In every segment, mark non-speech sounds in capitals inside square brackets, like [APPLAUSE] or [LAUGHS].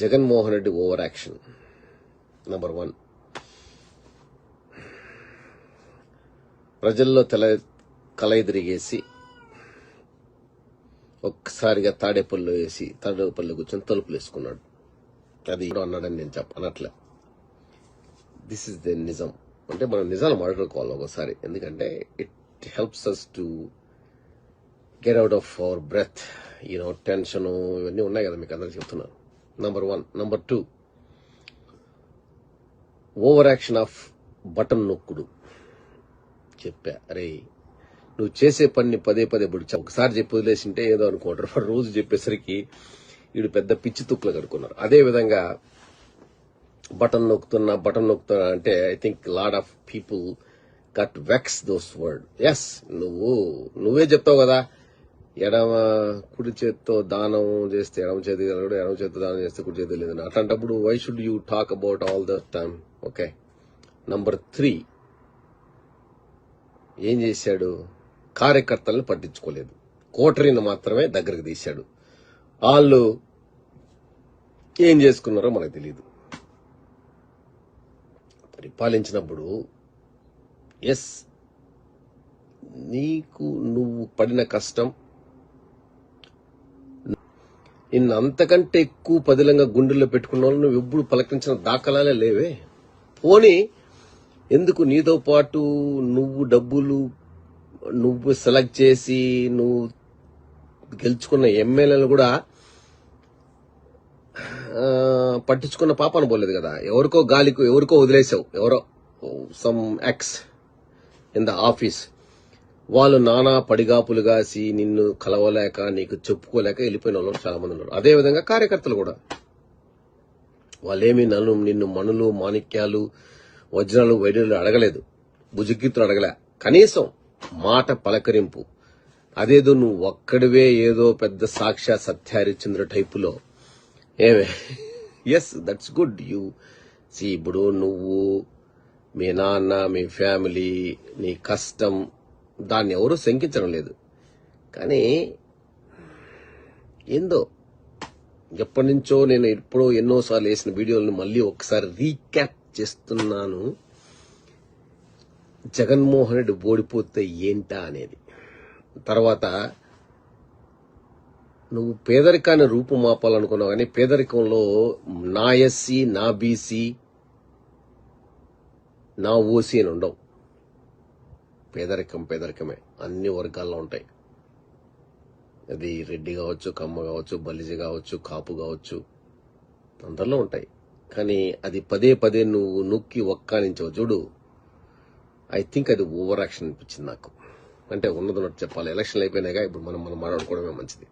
Jaganmohan Reddy over action. Number one ప్రజల్లో తల కలయిదిరిగేసి ఒక్కసారిగా తాడేపల్లిలో వేసి తాడేపల్లి కూర్చొని తలుపులు వేసుకున్నాడు. అది అన్నాడని నేను చెప్ప అనట్లే. దిస్ ఇస్ ద నిజం. అంటే మనం నిజాలు మాట్లాడుకోవాలి ఒకసారి. ఎందుకంటే it helps us to get out of our breath you know tension ఇవన్నీ ఉన్నాయి కదా మీకు అందరికి చెప్తున్నాను. Number one number two over action of button నొక్కుడు. చెప్పా. అరే నువ్వు చేసే పని పదే పదే బుడిచా ఒకసారి చెప్పి వదిలేసింటే ఏదో అనుకుంటారు [LAUGHS] రోజు చెప్పేసరికి వీడు పెద్ద పిచ్చి తుక్కులు కడుక్కున్నారు. అదే విధంగా బటన్ నొక్కుతున్నా బటన్ నొక్కుతున్నా అంటే I think lot of people got vex those words నువ్వు నువ్వే చెప్తావు కదా. ఎడమ కుడి చేత్తో దానం చేస్తే ఎడమ చేతి తెలియదు ఎడమ చేతితో దానం చేస్తే కుడి చేతి లేదు అట్లాంటప్పుడు why should you talk about all the time okay number three ఏం చేశాడు? కార్యకర్తలను పట్టించుకోలేదు. కోటరీని మాత్రమే దగ్గరకు తీశాడు. వాళ్ళు ఏం చేసుకున్నారో మనకు తెలియదు పరిపాలించినప్పుడు ఎస్ నీకు నువ్వు పడిన కష్టం నిన్ను అంతకంటే ఎక్కువ పదిలంగా గుండెల్లో పెట్టుకున్న వాళ్ళు నువ్వు ఎప్పుడు పలకరించిన దాఖలాలే లేవే. పోనీ ఎందుకు నీతో పాటు నువ్వు డబ్బులు నువ్వు సెలెక్ట్ చేసి నువ్వు గెలుచుకున్న ఎమ్మెల్యేలు కూడా పట్టించుకున్న పాప పోలేదు కదా. ఎవరికో గాలికో ఎవరికో వదిలేసావు ఎవరో some ex in the office. వాళ్ళు నానా పడిగాపులు కాసి నిన్ను కలవలేక నీకు చెప్పుకోలేక వెళ్ళిపోయిన వాళ్ళు చాలా మంది ఉన్నారు. అదే విధంగా కార్యకర్తలు కూడా. వాళ్ళేమి నన్ను నిన్ను మణులు మాణిక్యాలు వజ్రాలు వైద్యులు అడగలేదు. భుజుగీతులు అడగలే. కనీసం మాట పలకరింపు. అదేదో నువ్వు ఒక్కడివే ఏదో పెద్ద సాక్ష్య సత్యహరిచంద్ర టైపులో. ఏమే? Yes that's good you see ఇప్పుడు నువ్వు మీ నాన్న మీ ఫ్యామిలీ నీ కష్టం దాన్ని ఎవరూ శంకించడం లేదు. కానీ ఏందో ఎప్పటి నుంచో నేను ఎప్పుడో ఎన్నోసార్లు వేసిన వీడియోలను మళ్ళీ ఒకసారి రీక్యాప్ చేస్తున్నాను. జగన్మోహన్ రెడ్డి ఓడిపోతే ఏంటా అనేది. తర్వాత నువ్వు పేదరికాన్ని రూపుమాపాలనుకున్నావు కానీ పేదరికంలో నా ఎస్సీ నా బీసీ నా ఓసీ అని ఉండవు. పేదరికం పేదరికమే. అన్ని వర్గాల్లో ఉంటాయి. అది రెడ్డి కావచ్చు కమ్మ కావచ్చు బలిజి కావచ్చు కాపు కావచ్చు అందరిలో ఉంటాయి. కానీ అది పదే పదే నువ్వు నొక్కి ఒక్కానించవు. చూడు ఐ థింక్ అది ఓవర్ యాక్షన్ అనిపించింది నాకు. అంటే ఉన్నది ఉన్నట్టు చెప్పాలి ఎలక్షన్లు అయిపోయినాయిగా ఇప్పుడు మనం మనం మాట్లాడుకోవడమే మంచిది.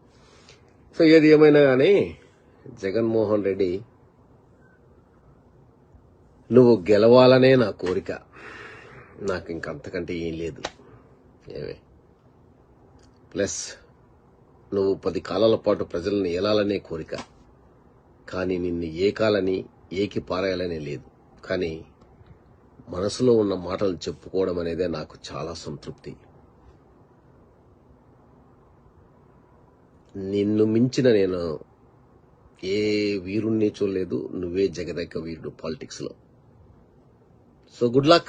సో ఏది ఏమైనా కానీ జగన్మోహన్ రెడ్డి నువ్వు గెలవాలనే నా కోరిక. నాకు ఇంకంతకంటే ఏం లేదు. ఏమే? ప్లస్ నువ్వు పది కాలాల పాటు ప్రజలను ఏలాలనే కోరిక. కానీ నిన్ను ఏకాలని ఏకి పారేయాలనే లేదు. కానీ మనసులో ఉన్న మాటలు చెప్పుకోవడం అనేదే నాకు చాలా సంతృప్తి. నిన్ను మించిన నేను ఏ వీరుణ్ణి చూడలేదు. నువ్వే జగదక్క వీరుడు పాలిటిక్స్లో. So good luck.